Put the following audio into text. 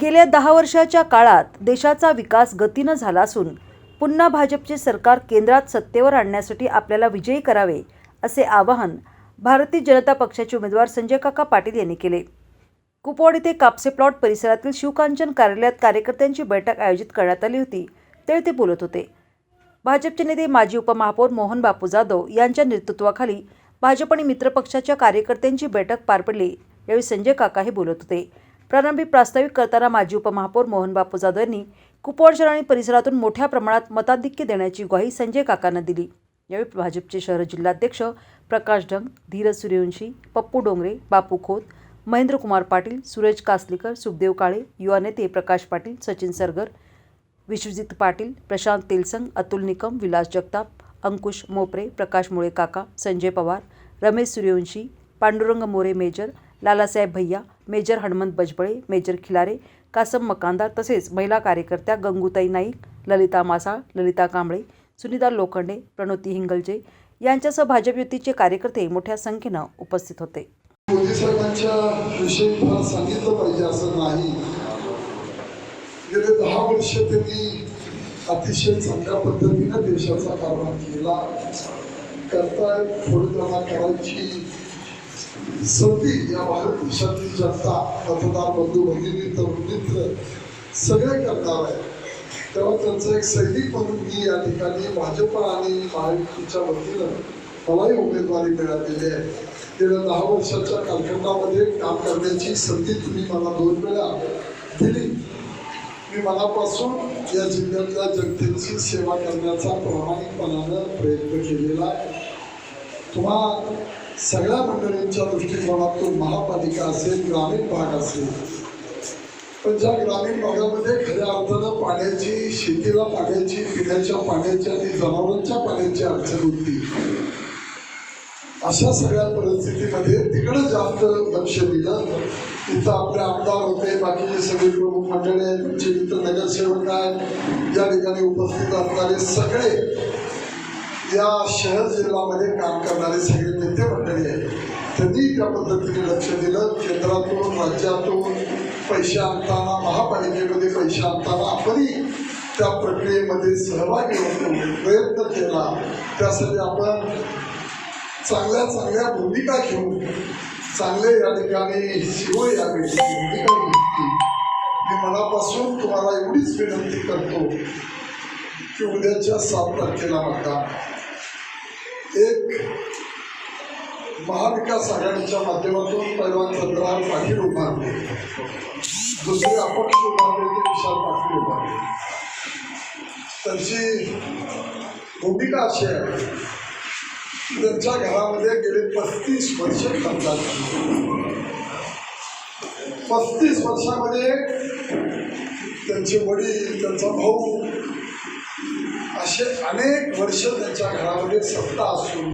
गेल्या दहा वर्षाच्या काळात देशाचा विकास गतीनं झाला असून पुन्हा भाजपचे सरकार केंद्रात सत्तेवर आणण्यासाठी आपल्याला विजयी करावे असे आवाहन भारतीय जनता पक्षाचे उमेदवार संजय काका पाटील यांनी केले. कुपवाड येथे कापसे प्लॉट परिसरातील शिवकांचन कार्यालयात कार्यकर्त्यांची बैठक आयोजित करण्यात आली होती. त्यावेळी ते बोलत होते. भाजपचे नेते माजी उपमहापौर मोहन बापू जाधव यांच्या नेतृत्वाखाली भाजप आणि मित्रपक्षाच्या कार्यकर्त्यांची बैठक पार पडली. यावेळी संजय काका हे बोलत होते. प्रारंभी प्रास्ताविक करताना माजी उपमहापौर मोहन बापू जाधव यांनी कुपवाड शहर आणि परिसरातून मोठ्या प्रमाणात मताधिक्य देण्याची ग्वाही संजय काकांना दिली. यावेळी भाजपचे शहर जिल्हाध्यक्ष प्रकाश ढंग धीरज सूर्यवंशी पप्पू डोंगरे बापू खोत महेंद्रकुमार पाटील सूरज कासलीकर सुखदेव काळे युवा नेते प्रकाश पाटील सचिन सरगर विश्वजित पाटील प्रशांत तेलसंग अतुल निकम विलास जगताप अंकुश मोपरे प्रकाश मुळे काका संजय पवार रमेश सूर्यवंशी पांडुरंग मोरे मेजर लालासाहेब भैया मेजर हनुमंत बजबळे मेजर खिलारे कासम मकांदार तसेच महिला कार्यकर्त्या गंगूताई नाईक ललिता मासाळ ललिता कांबळे सुनीता लोखंडे प्रणोती हिंगलजे यांच्यासह भाजप युतीचे कार्यकर्ते मोठ्या संख्येनं उपस्थित होते. मोदी साहेबांच्या विषयी फार सांगितलं पाहिजे असं नाही. गेले दहा वर्ष त्यांनी अतिशय चांगल्या पद्धतीनं देशाचा कारभार केला. करताय थोडी करायची संधी या भारत देशातली जनता मतदार बंधू भगिनी तरुण मित्र सगळे करणार आहे तेव्हा त्यांचं एक सैनिक म्हणून मी या ठिकाणी भाजप आणि महायुतीच्या वतीनं मलाही उमेदवारी मिळालेली आहे. गेल्या दहा वर्षाच्या कालखंडामध्ये काम करण्याची संधी तुम्ही मला दोन वेळा दिली. मी मनापासून या जिल्ह्यातल्या जनतेची सेवा करण्याचा प्रामाणिकपणानं प्रयत्न केलेला आहे. तुम्हा सगळ्या मंडळींच्या दृष्टिकोनातून महापालिका असेल ग्रामीण भाग असेल पण ज्या ग्रामीण भागामध्ये खऱ्या अर्थानं पाण्याची शेतीला पाण्याची पिण्याच्या पाण्याची आणि जनावरांच्या पाण्याची अडचण होती अशा सगळ्या परिस्थितीमध्ये तिकडं जास्त लक्ष दिलं. तिथं आपले आमदार होते बाकीचे सगळे प्रमुख मंडळी आहेत तुमचे इथं नगरसेवक आहेत या ठिकाणी उपस्थित असणारे सगळे या शहर जिल्ह्यामध्ये काम करणारे सगळे नेते मंडळी आहेत. त्यांनी त्या पद्धतीने लक्ष दिलं. केंद्रातून राज्यातून पैसे आणताना महापालिकेमध्ये पैसे आणताना आपणही त्या प्रक्रियेमध्ये सहभागी होतो प्रयत्न केला. त्यासाठी आपण चांगल्या चांगल्या भूमिका घेऊन चांगले या ठिकाणी शिव यावे भूमिका घेतली. मी मनापासून तुम्हाला एवढीच विनंती करतो की उद्याच्या सात तारखेला मतदान. एक महाविकास आघाडीच्या माध्यमातून पैलवान चंद्रहार पाटील उभारले दुसरे अपक्ष उभारले ते विशाल पाटील उभारले त्यांची भूमिका अशी आहे. त्यांच्या घरामध्ये गेले पस्तीस वर्ष खासदार पस्तीस वर्षामध्ये त्यांचे वडील त्यांचा भाऊ असे अनेक वर्ष त्यांच्या घरामध्ये सत्ता असून